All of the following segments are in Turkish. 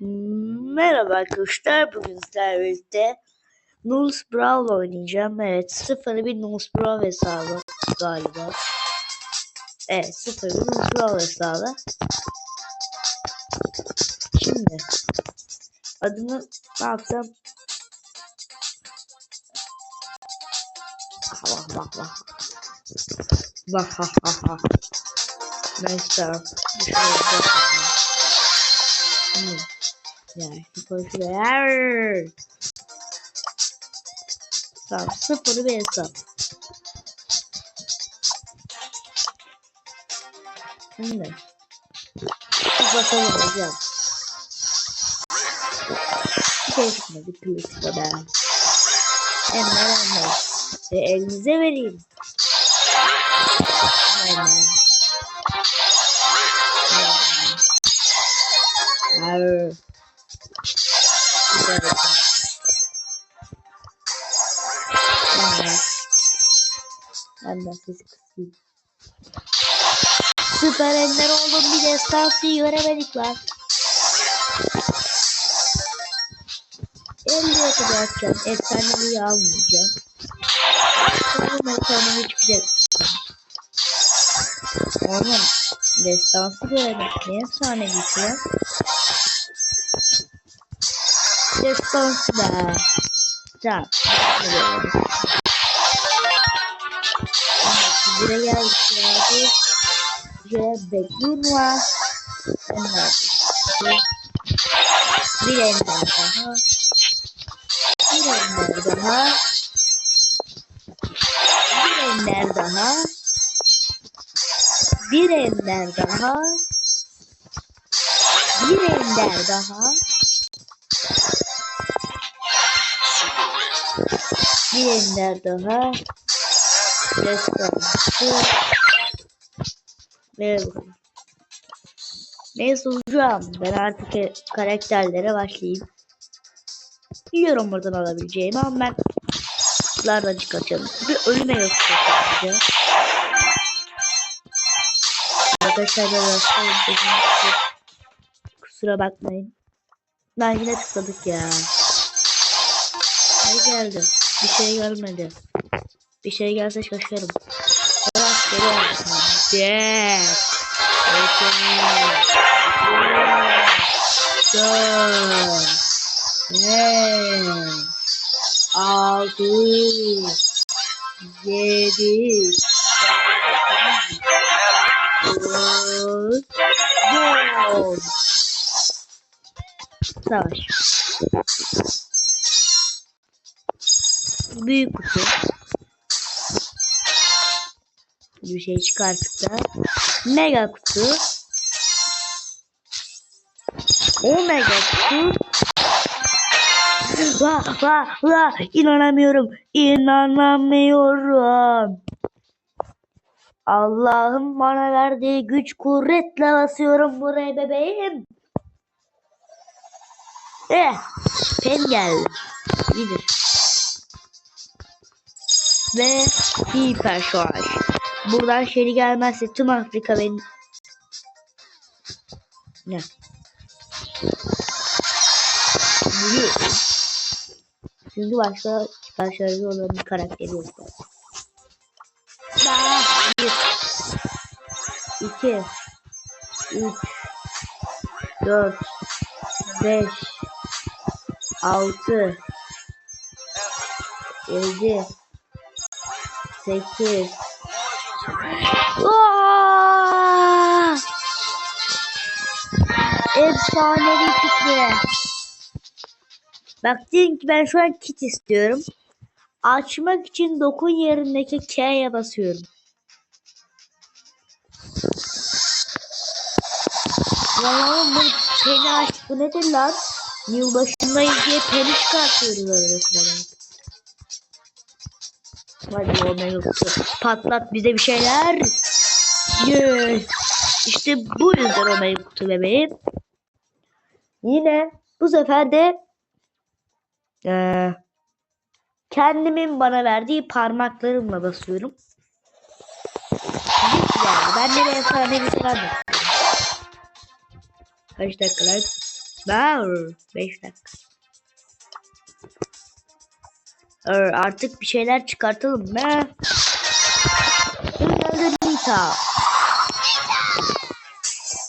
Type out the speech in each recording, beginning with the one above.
Merhaba arkadaşlar. Bugün sizlerle Nulls Brawl oynayacağım. Evet. Sıfır bir Nulls Brawl hesabı galiba. Evet. Sıfır bir Nulls Brawl hesabı. Şimdi adını ne yapsam? Bak bak bak. Bak ha ha. Neyse bakalım. Hmm. Yani sıfır Tamam sıfır bir hesap. Şimdi. Bir bakalım hocam. Bir şey çıkmadı klasik be. Hemen hemen. Ve elinize vereyim. Hemen. Hemen. Ben de sizi kısayım. Süper ender oldum bir destansıyı göremedik lan. 50 yakın yapacağım. Efsanevi almayacağım. Sonra efsanevi çıkacak. Oğlum destansı göremedik. Ne efsanevi çıkacak? Destansı be. Tamam. Buraya yani. Buraya bekliyorum var. Verdim. Bir ender daha. Bir ender daha. Bir ender daha. Bir ender daha. Bir ender daha. Bir ender daha. Destansı. Ve Neyse hocam ben artık karakterlere başlayayım. Biliyorum buradan alabileceğimi ama ben kutulardan çıkartıyorum. Bir ölüme yok çıkartacağım. Kusura bakmayın. Ben yine tıkladık ya. Ne geldi? Bir şey gelmedi. Bir şey gelse şaşarım. Bırak geri Yeah. Dört. Beş. Altı. Yedi. Dokuz. On. Savaş. Büyük kutu. Bir şey çıkarttık da. Mega kutu. Omega kutu. Vah vah vah inanamıyorum. İnanamıyorum. Allah'ım bana verdiği güç kuvvetle basıyorum buraya bebeğim. Eh, pen geldi. İyidir. Ve hiper şarj. Buradan şeri gelmezse tüm Afrika benim. Ne? Çünkü başka şarjı olan bir karakteri yok. Bir, iki, üç, dört, beş, altı, yedi, sekiz. Aa! Efsanevi kitle. Bak diyelim ki ben şu an kit istiyorum. Açmak için dokun yerindeki K'ye basıyorum. Lan bu peni aç. Bu nedir lan? Yılbaşındayız diye peni çıkartıyoruz arada sırada. Hadi Omega kutu. Patlat bize bir şeyler. Yes. İşte bu yüzden Omega kutu bebeğim. Yine bu sefer de eee kendimin bana verdiği parmaklarımla basıyorum. Yani ben de efsane bir falan Kaç dakikalar? Brr, 5 dakika. Artık bir şeyler çıkartalım be. Nerede Nita?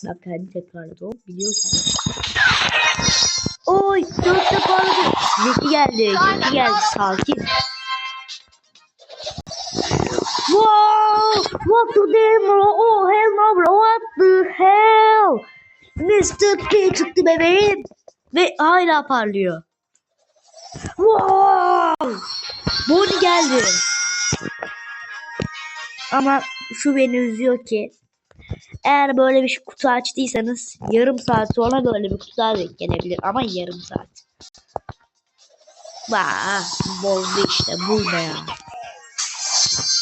Bak hadi tekrarladı o biliyorsan. Oy dört defa aradı. Zeki geldi. Zeki geldi. Sakin. Wow! What the damn? Oh hell no bro. What the hell? Mr. P çıktı bebeğim. Ve hala parlıyor. Wow! Bonnie geldi. Ama şu beni üzüyor ki eğer böyle bir kutu açtıysanız yarım saat sonra böyle bir kutu denk gelebilir ama yarım saat. Vaa bozdu işte bu ne ya.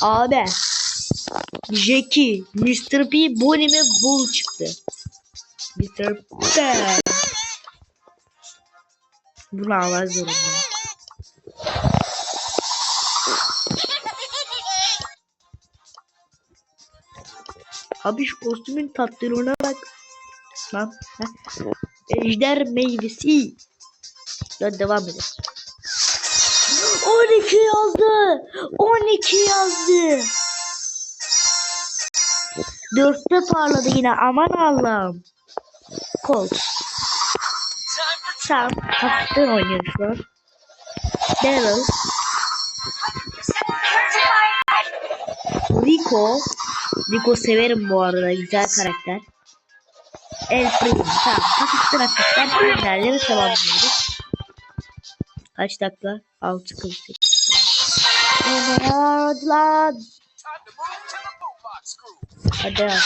Abi Jackie, Mr. P, Bonnie ve Bull çıktı. Mr. P. Bunu almak zorundayım. Abi şu kostümün tatlılığına bak. Lan. Ejder meyvesi. Ya devam edelim. 12 yazdı. 12 yazdı. Dörtte parladı yine. Aman Allah'ım. Colt. Sam. Hafiften oynuyor şu an. Daryl. Rico. Rico severim bu arada. Güzel karakter. El Primo. Tamam. Hafiften hafiften ürünlerleri tamamlıyoruz. Kaç dakika? 6 48. Hadi lan. Hadi. lan.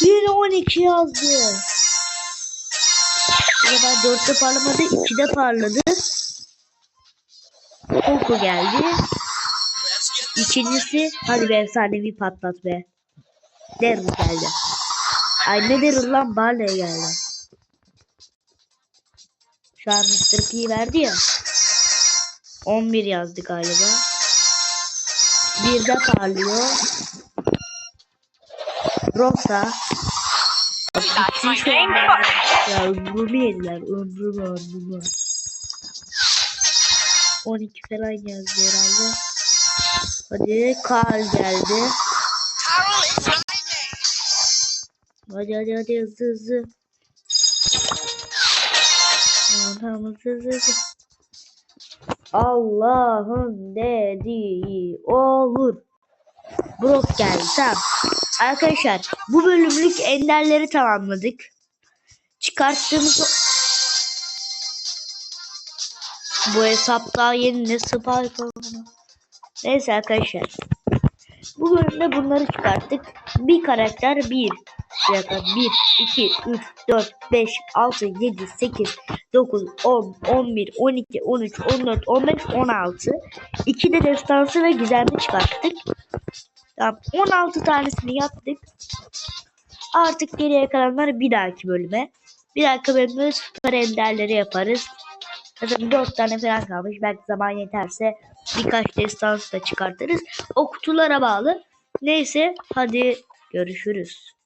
Yine 12 yazdı. Ya ben 4'te parlamadı. 2'de parladı. Poco geldi. İkincisi hadi be efsanevi patlat be. Daryl geldi. Ay ne Daryl lan Barley geldi. Şu an Mr. P verdi ya. 11 yazdı galiba. Bir de parlıyor. Rosa. Ya ömrümü yediler. Ömrümü ömrümü. 12 falan yazdı herhalde. Hadi Karl geldi. Hadi hadi hadi hızlı hızlı. Tamam tamam hızlı hızlı. Allah'ın dediği olur. Brock geldi tamam. Arkadaşlar bu bölümlük enderleri tamamladık. Çıkarttığımız bu hesapta yeni ne olduğunu. Neyse arkadaşlar. Bu bölümde bunları çıkarttık. Bir karakter bir. Bir dakika 1, 2, 3, 4, 5, 6, 7, 8, 9, 10, 11, 12, 13, 14, 15, 16. 2 de destansı ve gizemli çıkarttık. Tamam 16 tanesini yaptık. Artık geriye kalanlar bir dahaki bölüme. Bir dahaki bölümde süper enderleri yaparız. Zaten 4 tane falan kalmış. Belki zaman yeterse birkaç destansı da çıkartırız. O kutulara bağlı. Neyse hadi görüşürüz.